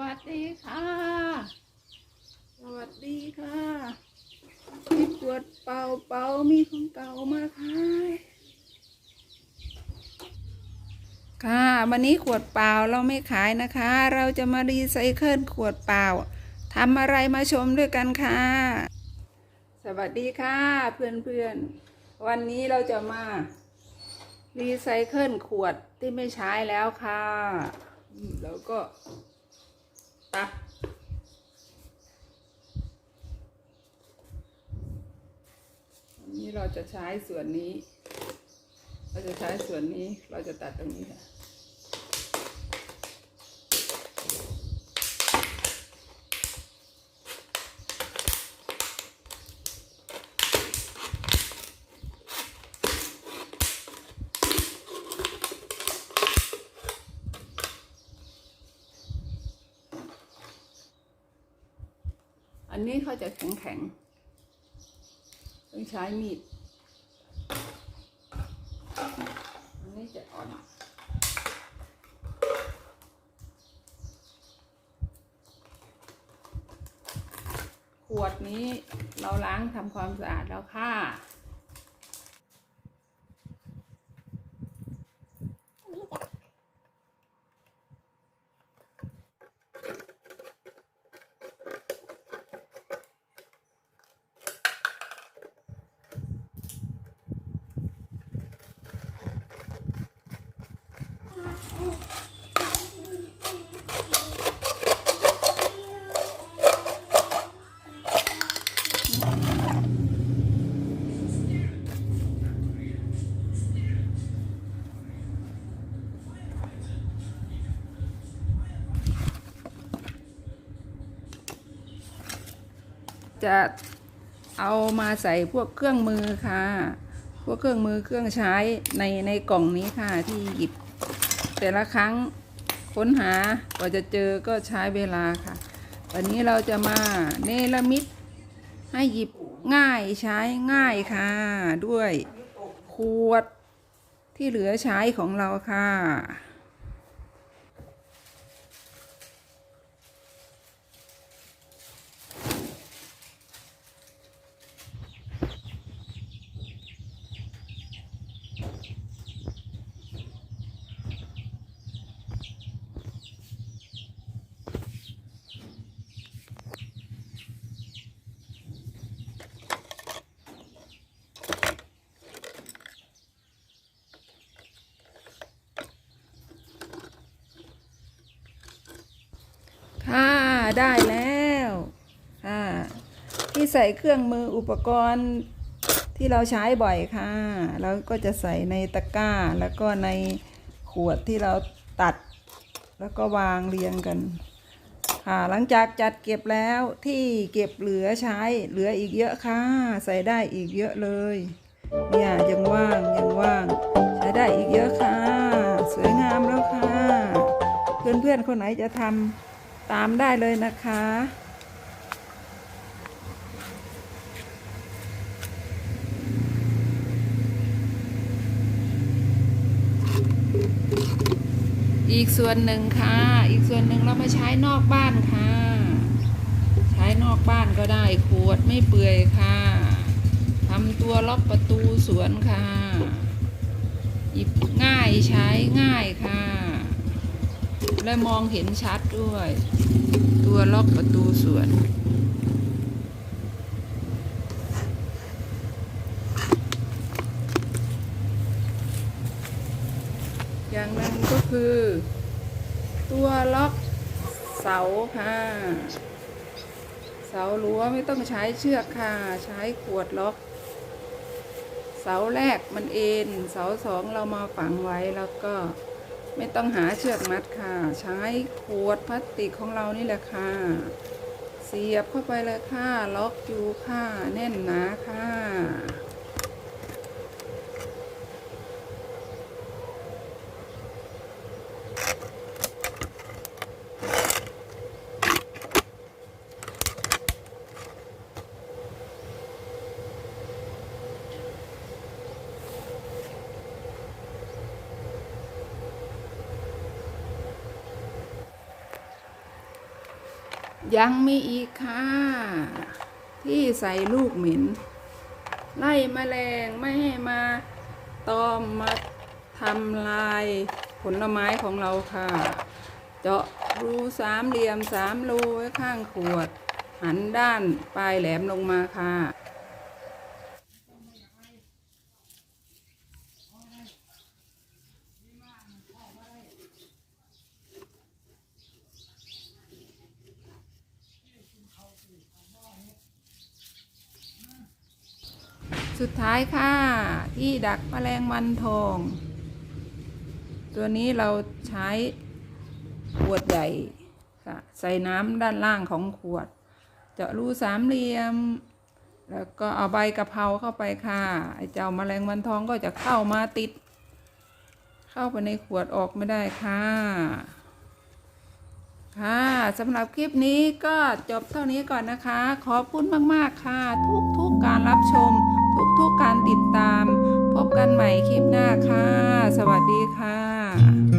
วัสดีค่ะ สวัสดีค่ะมีขวดเป่าเป่ามีของเก่ามาขายค่ะ วันนี้ขวดเปล่าเราไม่ขายนะคะ เราจะมารีไซเคิลขวดเปล่าทำอะไรมาชมด้วยกันค่ะ สวัสดีค่ะ เพื่อนๆ วันนี้เราจะมารีไซเคิลขวดที่ไม่ใช้แล้วค่ะ แล้วก็ วันนี้เราจะใช้ส่วนนี้ เราจะใช้ส่วนนี้ เราจะตัดตรงนี้ค่ะ อันนี้เขาจะแข็งแข็งๆต้องใช้มีด อันนี้จะอ่อนขวดนี้เราล้างทำความสะอาดแล้วค่ะ จะเอามาใส่พวกเครื่องมือค่ะ พวกเครื่องมือเครื่องใช้ในในกล่องนี้ค่ะที่หยิบ แต่ละครั้งค้นหากว่าจะเจอก็ใช้เวลาค่ะ วันนี้เราจะมาเนรมิตให้หยิบง่ายใช้ง่ายค่ะ ด้วยขวดที่เหลือใช้ของเราค่ะ ค่ะ ได้แล้วค่ะที่ใส่เครื่องมืออุปกรณ์ที่เราใช้บ่อยค่ะแล้วก็จะใส่ในตะกร้า แล้วก็ในขวดที่เราตัด แล้วก็วางเรียงกัน ค่ะหลังจากจัดเก็บแล้วที่เก็บเหลือใช้เหลืออีกเยอะค่ะ ใส่ได้อีกเยอะเลย เนี่ยยังว่างยังว่าง ใช้ได้อีกเยอะค่ะ สวยงามแล้วค่ะ เพื่อนๆคนไหนจะทำ ตามได้เลยนะคะ อีกส่วนหนึ่งค่ะ อีกส่วนหนึ่งเรามาใช้นอกบ้านค่ะ ใช้นอกบ้านก็ได้ขวดไม่เปื่อยค่ะทำตัวล็อกประตูสวนค่ะ หยิบง่ายใช้ง่ายค่ะ และมองเห็นชัดด้วย ตัวล็อกประตูสวน อย่างหนึ่งก็คือ ตัวล็อกเสาค่ะ เสารั้วไม่ต้องใช้เชือกค่ะ ใช้ขวดล็อกเสาแรกมันเอ็น เสาสองเรามาฝังไว้แล้วก็ ไม่ต้องหาเชือกมัดค่ะ ใช้ขวดพลาสติกของเรานี่แหละค่ะ เสียบเข้าไปเลยค่ะ ล็อกอยู่ค่ะ แน่นหนาค่ะ ยังมีอีกค่ะ ที่ใส่ลูกเหม็น ไล่แมลงไม่ให้มาตอมมาทำลายผลไม้ของเราค่ะ เจาะรูสามเหลี่ยมสามรูไว้ข้างขวด หันด้านปลายแหลมลงมาค่ะ สุดท้ายค่ะ ที่ดักแมลงวันทอง ตัวนี้เราใช้ขวดใหญ่ค่ะใส่น้ำด้านล่างของขวด เจาะรูสามเหลี่ยม แล้วก็เอาใบกะเพราเข้าไปค่ะไอ้เจ้าแมลงวันทองก็จะเข้ามาติด เข้าไปในขวดออกไม่ได้ค่ะค่ะสำหรับคลิปนี้ก็จบเท่านี้ก่อนนะคะ ขอบคุณมาก ๆ ค่ะ ทุกๆการรับชม ทุกๆการติดตาม พบกันใหม่คลิปหน้าค่ะ สวัสดีค่ะ